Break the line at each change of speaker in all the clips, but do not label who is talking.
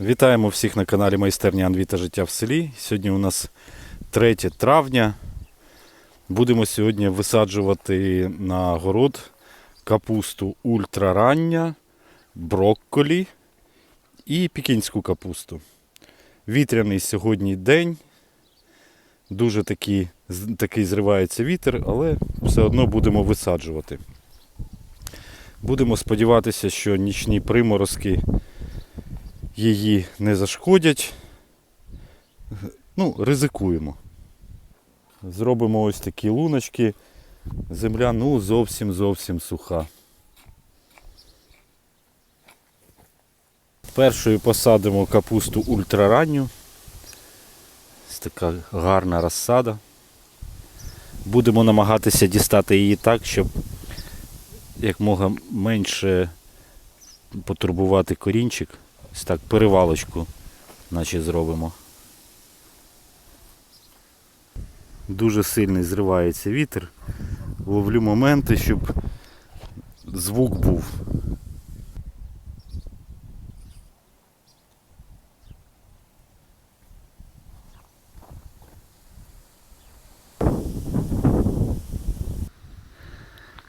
Вітаємо всіх на каналі Майстерня Анві та життя в селі. Сьогодні у нас 3 травня. Будемо сьогодні висаджувати на город капусту ультрарання, брокколі і пікінську капусту. Вітряний сьогодні день. Дуже такий, такий зривається вітер, але все одно будемо висаджувати. Будемо сподіватися, що нічні приморозки її не зашкодять. Ну, ризикуємо. Зробимо ось такі луночки. Земля ну зовсім зовсім суха. Першою посадимо капусту ультраранню. Ось така гарна розсада. Будемо намагатися дістати її так, щоб якмога менше потурбувати корінчик. Ось так, перевалочку, наче зробимо. Дуже сильний зривається вітер. Ловлю моменти, щоб звук був.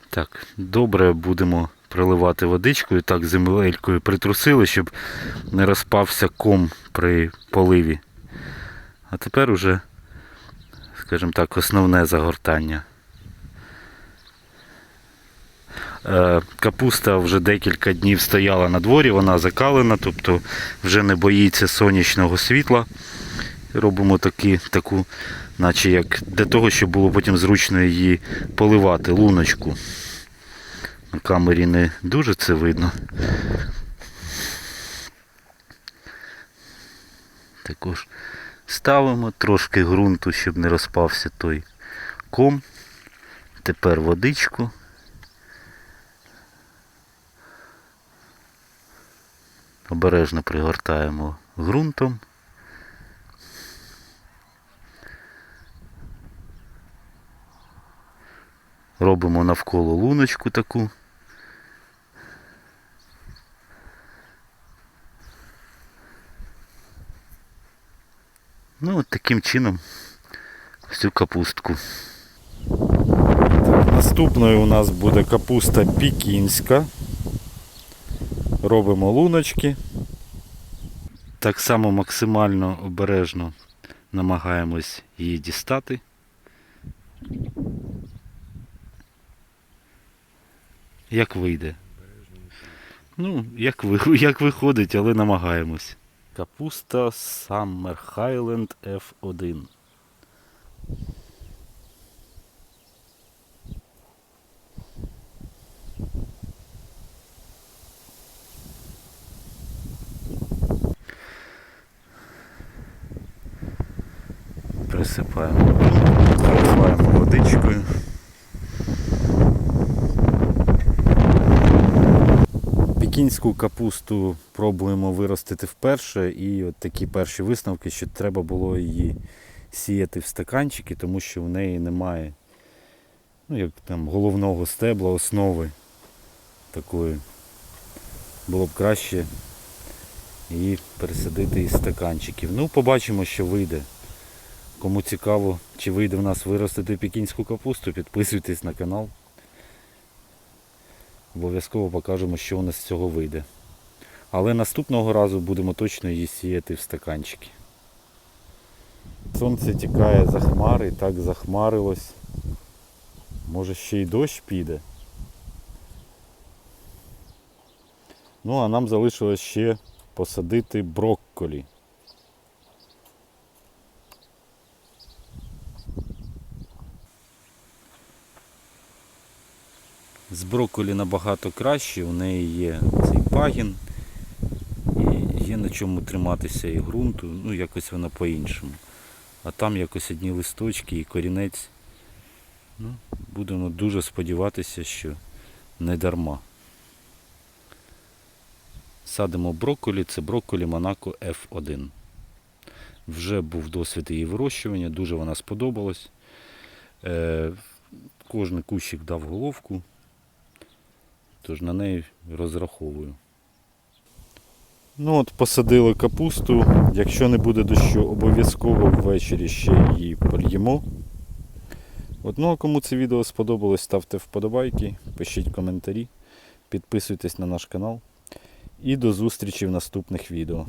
Так, добре будемо проливати водичкою, так земелькою притрусили, щоб не розпався ком при поливі. А тепер уже, скажімо так, основне загортання. Е, Капуста вже декілька днів стояла на дворі, вона закалена, тобто вже не боїться сонячного світла. Робимо такі, таку, наче як для того, щоб було потім зручно її поливати, луночку. На камері не дуже це видно. Також ставимо трошки ґрунту, щоб не розпався той ком. Тепер водичку. Обережно пригортаємо ґрунтом. Робимо навколо луночку таку. Ну, от таким чином всю капустку. Так, наступною у нас буде капуста пікінська. Робимо луночки. Так само максимально обережно намагаємось її дістати. Як вийде. Ну, як, як виходить, але намагаємось. Капуста Summer Highland F1. Присипаємо, заливаємо водичкою. Пекінську капусту пробуємо виростити вперше, і от такі перші висновки, що треба було її сіяти в стаканчики, тому що в неї немає ну, як там, головного стебла, основи такої. Було б краще її пересадити із стаканчиків. Ну, побачимо, що вийде. Кому цікаво, чи вийде в нас виростити пекінську капусту, підписуйтесь на канал. Обов'язково покажемо, що у нас з цього вийде. Але наступного разу будемо точно її сіяти в стаканчики. Сонце тікає за хмари, так захмарилось. Може ще й дощ піде. Ну а нам залишилось ще посадити брокколі. З брокколі набагато краще, у неї є цей пагін і є на чому триматися і ґрунту, ну якось вона по-іншому. А там якось одні листочки і корінець. Ну, будемо дуже сподіватися, що не дарма. Садимо брокколі, це брокколі Монако F1. Вже був досвід її вирощування, дуже вона сподобалась. Е, кожен кущик дав головку, тож на неї розраховую. Ну от посадили капусту. Якщо не буде дощу, обов'язково ввечері ще її польємо. От, ну а кому це відео сподобалось, ставте вподобайки, пишіть коментарі, підписуйтесь на наш канал. І до зустрічі в наступних відео.